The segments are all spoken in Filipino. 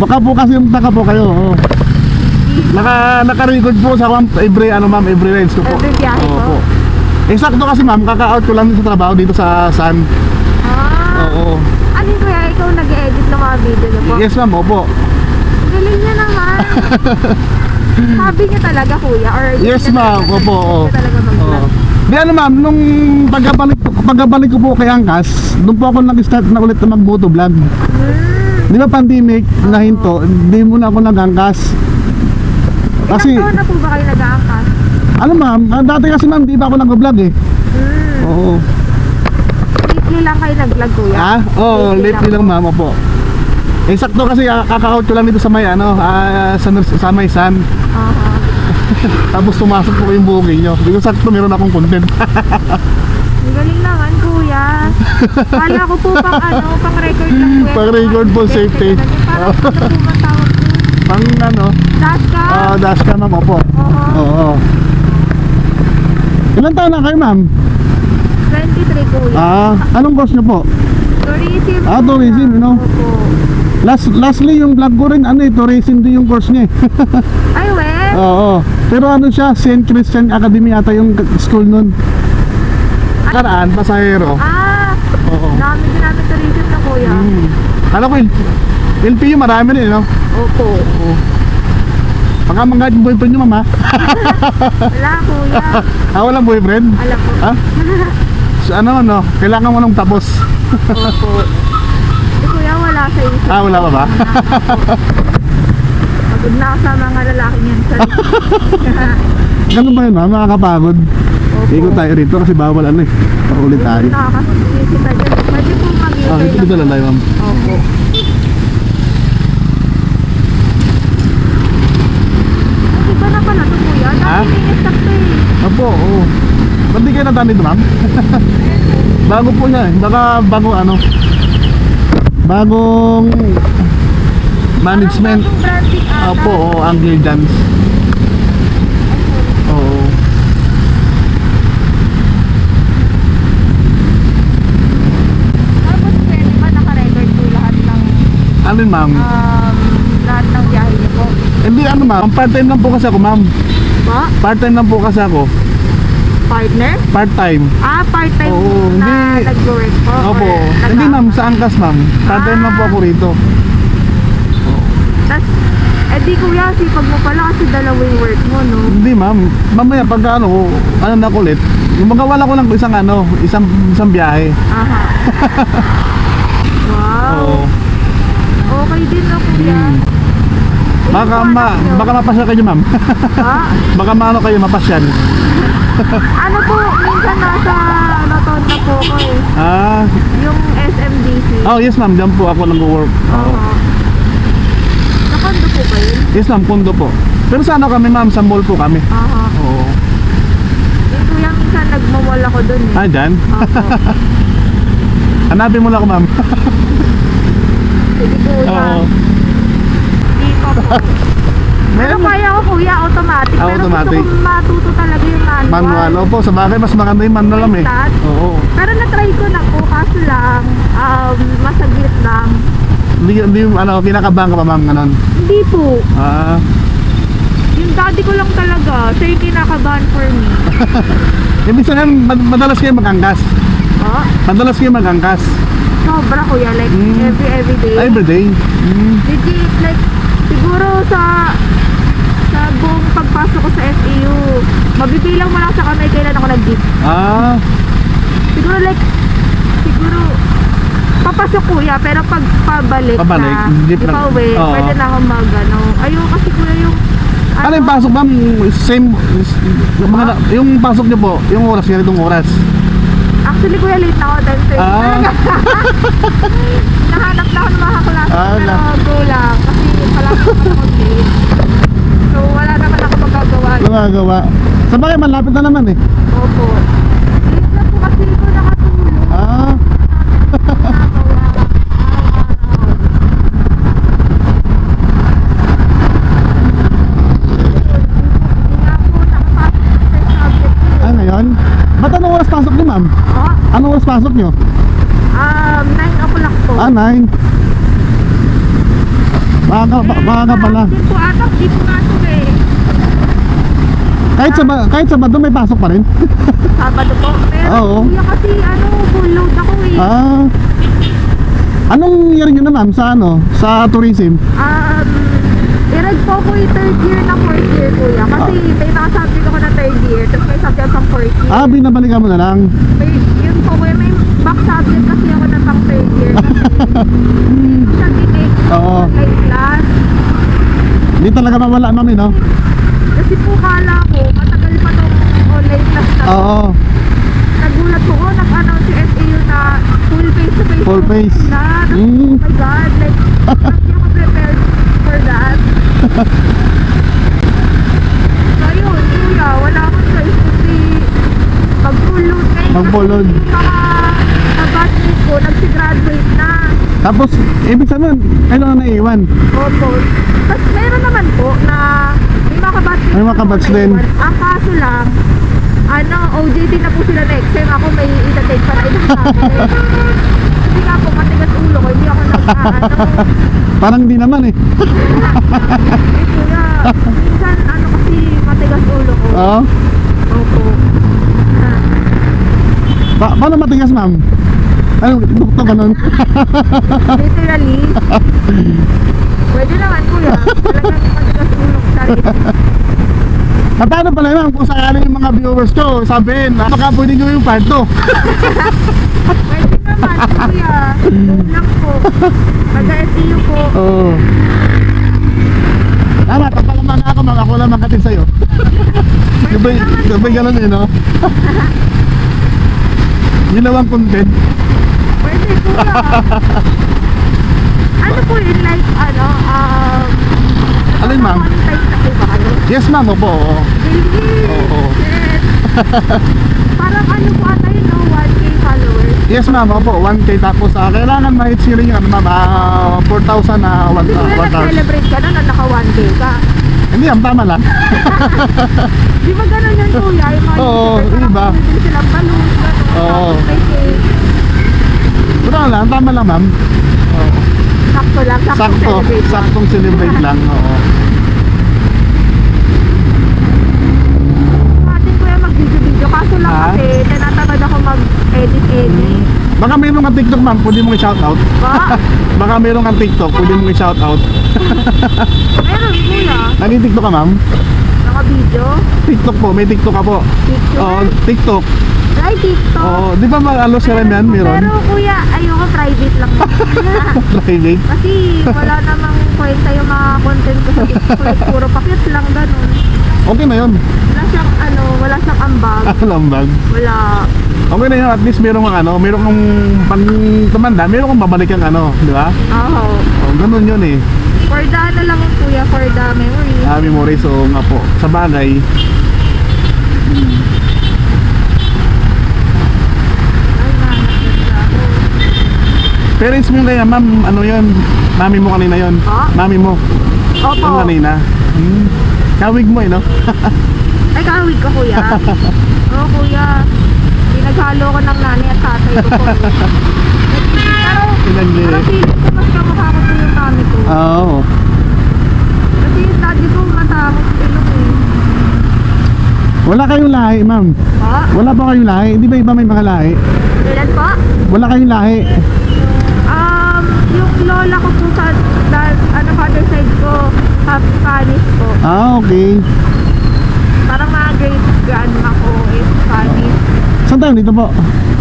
Baka po kasi yung taka po kayo. Oo. Naka, naka-record po sa ma'am, every ano ma'am, every rides ko po. Every biyahe po? po. Eksakto kasi ma'am, kaka-out ko lang sa trabaho dito sa San. Ah, Oo. ano kuya, ikaw nag-edit ng mga video na po? Yes ma'am, opo. Galing niya naman. Sabi niya talaga kuya, or Yes ma'am, opo. oo. Talaga mag-vlog. Di ano ma'am, nung pagkabalik, pagkabalik ko po kay Angkas, doon po ako nag-start na ulit na mag-moto vlog. Hmm. Di ba pandemic na hinto, hindi muna ako nag-angkas. Kasi, Ilang taon na po ba kayo nag-aangkas? ano ma'am, ah, dati kasi ma'am, di pa ako nag-vlog eh. Hmm. Oo. Lately lang kayo nag-vlog kuya? Ah, oo, Lately lately lang ma'am, opo. Eh, sakto kasi ah, kaka-out ko lang dito sa may ano, ah, sa, sa may sun. Aha. Tapos pumasok po yung booking nyo. Hindi ko sakto meron akong content. Ang galing naman kuya. Kala ko po pang ano, pang record lang kuya. Pang record po, safety. Parang ano po tawag po? Pang ano, Dash ka? ah, dash cam ma'am, opo. Oo. Oo. Ilan taon na kayo ma'am? 23 kuya. Ah, anong course nyo po? tourism. Ah, tourism, you know. Opo. Last, lastly, yung vlog ko rin, ano eh, tourism din yung course niya eh. Ay, we. Oo. Pero ano siya, St. Christian Academy ata yung school nun. Karaan, pasahero. Ah, Oo. dami din namin tourism na kuya. Hmm. Alam ko, LPU marami rin, no? Opo. Oo. Baka mga boyfriend nyo, mama. Wala kuya. ah, walang boyfriend? Alam ko. Ha? So, ano, ano, kailangan mo nung tapos. Opo. Eh, kuya, wala sa isip. Ah, wala pa ba? Pagod na ako sa mga lalaking yan. Sorry. Ganun ba yun, ha? Makakapagod. Ikot tayo rito kasi bawal ano eh. Paulit tayo. Nakakasisi ka dyan. Pwede po mag-iway Ah, ito lang tayo, ma'am. Opo. Iba na pala to kuya. Ha? Dami linis na to eh. Opo, oo. Ba't di kayo nataan dito, ma'am? bago po niya eh. Baka bago ano. Bagong management. Parang bagong branding ata. Opo, oo. Oo. Tapos pwede ba naka-record po lahat ng Ano yun, ma'am? um, lahat ng biyahe niyo po? Hindi ano, ma'am. Part-time lang po kasi ako, ma'am. Pa? Part-time lang po kasi ako. Partner? Part-time. Ah, part-time Oo, na hindi. nag-work po? Opo. or Hindi, ma'am. Sa Angkas, ma'am. Part-time lang po ako rito. Tas, eh di kuya, sipag mo pala kasi dalawa yung work mo, no? Hindi, ma'am. Mamaya pag ano, ano na kulit. Yung magawala ko lang isang ano, isang isang biyahe. Aha. wow. Oo. Okay din na kuya. Hmm. Baka ma, baka mapasyal kayo, ma'am. Ha? baka maano kayo mapasyal. Ano po, minsan nasa Rotonda na po ko eh. Ah, Yung SMDC. oh yes ma'am, diyan po ako nag-work. Oo. Nakondo po ba yun? Yes ma'am, kundo po. Pero sa ano kami ma'am, sa mall po kami. Aha. Oo. Yung kuya minsan nagmamall ako dun eh. Ah, dyan? Opo. Hanapin mo lang ako ma'am. Kuya. Oo. Di pa po. Pero Meron kaya ko kuya, automatic. Ah, Pero automatic. gusto ko matuto talaga yung manual. manual. Opo, sa bagay mas maganda yung manual lang eh. Oo. Pero na-try ko na po, kaso lang, um, masaglit lang. Hindi, hindi, ano, kinakabahan ka pa ma'am, ganon. Hindi po. Ah, Yung daddy ko lang talaga, siya yung kinakabahan for me. ibig sabihin, mad- madalas kayo magangkas. Oh, Madalas kayo magangkas. Sobra kuya, like Mm. every every day. Every day. Mm. Legit, like, siguro sa sa buong pagpasok ko sa FEU, mabibilang mo lang sa kamay kailan ako nag-gift. Ah, Siguro like, siguro, papasok kuya, pero pag pabalik, Pabalik, na, jeep di lang. pa uwi, Oo. pwede na akong mag, ano, ayun kasi kuya yung, ano yung pasok ma'am? Same, yung, mga, yung pasok niyo po, yung oras, ganitong oras. Actually, kuya, late na ako Ah. Nahanap na ako ng mga kaklase Ah, pero na- go lang. Kasi palagi naman ako late. So, wala naman ako magagawa. Lumagawa. Sa bagay, malapit na naman eh. Opo. Late na po kasi ko nakatulog. Ah, ah? Ba't anong oras pasok niyo ma'am? Anong oras pasok niyo? um, 9 o'clock po. Ah, 9. Maaga, ba- maaga pala. Hindi po ata, hindi po ito eh. Kahit sa, ba- kahit sa Bado may pasok pa rin. Sabado po. Pero Oo. kuya kasi ano, full load ako eh. ah. Anong year nyo na ma'am sa ano? Sa tourism? Um, i-read po ako yung third year na fourth year kuya. Kasi may nakasubject ako na third year, tapos may subject sa fourth year. Ah, binabalikan mo na lang. May, yun po kuya, may back subject kasi ako na pang third year. Siya tinake Oo. online class. Hindi talaga mawala ma'am eh, no? Kasi po kala ko, matagal pa tong online class na. Oo. Nagulat ko, nag-announce si SAU na full face to face. Full face. Na, Mm. oh my God, like, hindi ako prepared for that. So yun, kuya, wala akong choice kundi mga kabatchmate ko, nagsigraduate na. Tapos, ibig sabihin, ano na naiwan? Opo. Tapos meron naman po na may mga kabatchmate May mga na din. iwan. Ang kaso lang, ano, OJT na po sila next time. Ako may itatake pa na ibang subject. Kasi nga po, matigas ulo ko. Hindi ako nag, ano, Parang di naman eh. eh kuya, minsan ano kasi matigas ulo ko. Oo. Opo. Ah, Pa- paano matigas ma'am? Ano, bukto ka nun? literally. Pwede naman kuya. Talagang matigas ulo ko. Sorry. Ah, paano pala ma'am kung sakali yung mga viewers ko sabihin, ah, baka pwede nyo yung part 2. Pwede naman kuya. Yun lang po. Taga-SEU po. Oo. Tama, tapalaman ako ma'am, ako lang makatid sa'yo. Sabay, sabay ganun eh, no? Yun lang ang content. Pwede kuya. ano po yun like ano, um, Alin, ma'am? Monetize na po ba kayo? Yes ma'am, opo. Really? Oo. Shit. Parang ano po ata yun, no? 1k followers. Yes ma'am, opo. 1K tapos ah, kailangan ma-hit yung ano ma'am, ah, 4,000 na 1 Hindi ko na nag-celebrate ka na na naka 1k ka. Hindi, ang tama lang. Di ba ganun yun kuya? Yung mga Oo, iba. balloons, gano'n. Oo. Pero lang, tama lang ma'am. Oo. Sakto lang, sakto, Sakto, celebrate lang. saktong celebrate lang. Oo. Atin kuya mag-video-video. Kaso lang Ha? kasi, tinatamad ako mag-edit-edit. Baka meron kang TikTok ma'am, pwede mong i-shoutout. Ba? Baka meron kang TikTok, pwede mong i-shoutout. Meron kuya. Nag-TikTok ka ma'am? Naka-video. TikTok po, may TikTok ka po. Picture. Oo, TikTok. Try TikTok. Oo, di ba mga si Remian meron? Pero kuya, ayoko private lang. Private. Kasi wala namang kwenta yung mga content ko sa. Like, puro pakit lang ganun. Okay na yun. Wala siyang ano, wala siyang ambag. Lambag. Wala. Okay na yun, at least meron kang ano, meron kang pang tumanda, meron kang babalik ang ano, di ba? Oo. Oh, ganun yun eh. For the ano lang yung kuya, for the memory. Ah, memories, oo nga po. Sa bagay, Ay, nangat ako. Parents mo kaya, ma'am, ano yun? Mami mo kanina yun. Ha? Mami mo. Opo. Yung kanina. Hmm. Kawig mo eh, no? Ay, kahawig ka kuya. Oo kuya. Pinaghalo ko ng nanay at tatay ko po. Pero, Pinag- parang feeling ko mas kamukha ko po yung mami ko. Oo. Kasi yung daddy ko matapos ilong eh. Wala kayong lahi, ma'am. Pa? Wala ba kayong lahi? Di ba iba may mga lahi? Kailan pa? Wala kayong lahi. Lola ko po sa ano, father side ko, half Spanish po. Ah, okay. Parang mga great grandma ko is Spanish. Saan tayo dito po?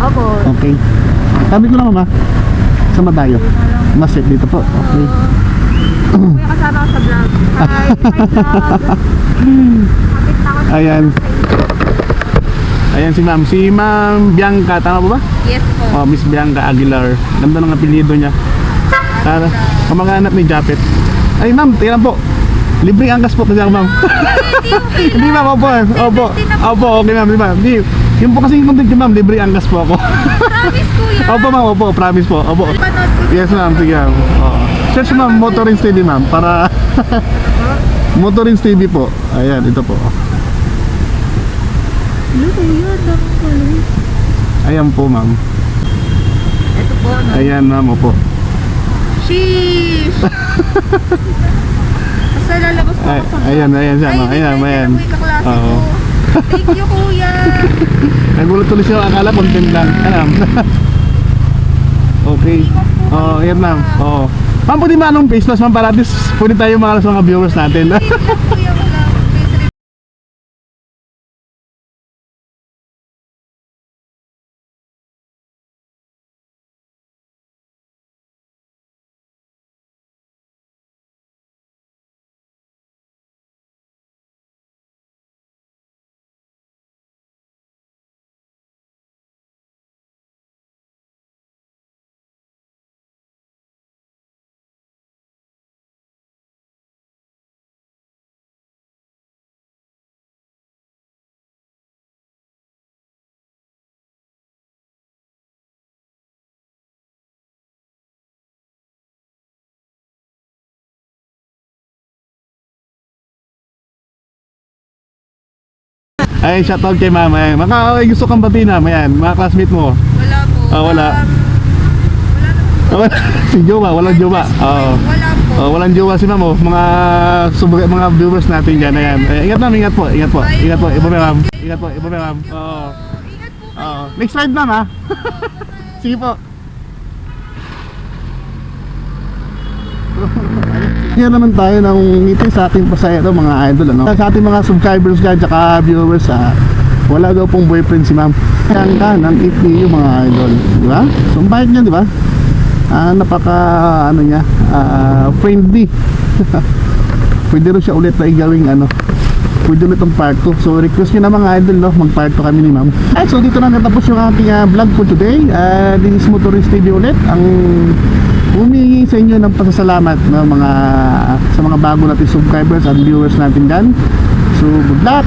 Opo. Okay. Sabi ko lang, mama. Sama tayo. Mas safe dito po. Okay. Kuya kasama ko sa vlog. Hi, hi vlog. Kapit na ako sa Ayan. Ayan si ma'am. Si ma'am Bianca. Tama po ba? Yes po. Oh, Miss Bianca Aguilar. Ganda ng apelyido niya. Sana. Kamag-anak ni Japet. Ay ma'am, tingnan po. Libreng angkas po talaga ma'am. Hindi ma'am, opo. Opo. Opo, okay ma'am. Di ba? Yung po kasi yung content niyo ma'am, libreng angkas po ako. Promise kuya. opo ma'am, opo. Promise po. Opo. Ko Yes ma'am, sige ma'am. Oo. Search ma'am, Motorins TV ma'am. Para Motorins TV po. Ayan, ito po. Dami ko. Ayan po ma'am. Ito po, no? Ayan ma'am, opo. Sheesh! Basta lalabas ko Ay, ako sa ayan, ayan siya, Ay, no? Ayan, ayan. Oo. ko. Thank you, kuya. Nagulat tuloy siya, akala content lang. Alam. okay. Oo, oh, yan ma'am. Oo. Ma'am, pwede ba anong face mask ma'am para at least pwede tayo mga sa mga viewers natin. kuya, Ay, shoutout kay ma'am. Ay, mga ay, gusto kang bati na, ayan, mga classmate mo. Wala po. Ah, wala. Um, wala. Ah, si Jowa, walang Jowa. Oo. Wala po. Oh, walang jowa si ma'am oh. Mga sub mga viewers natin diyan ayan. Eh, ingat ma'am, ingat po, ingat po. Ingat po, ibo ma'am. Ingat po, ibo ma'am. Oo. Ingat po. Oo. Next slide ma'am ha. Sige po. Yan naman tayo ng meeting sa ating pasahero mga idol ano. Sa ating mga subscribers dyan tsaka viewers ah, wala daw pong boyfriend si ma'am. Yan ka ng EPU mga idol, di ba? So bait niya, di ba? Ah, napaka ano niya, ah, friendly. Pwede rin siya ulit na gawing ano, pwede ulit ang part 2. So request nyo na mga idol no, mag part 2 kami ni ma'am. Ay, so dito na natapos yung ating ah, vlog for today. Ah, this is Motorist TV ulit. Ang humingi sa inyo ng pasasalamat no, mga sa mga bago nating subscribers at viewers natin dyan. So good luck!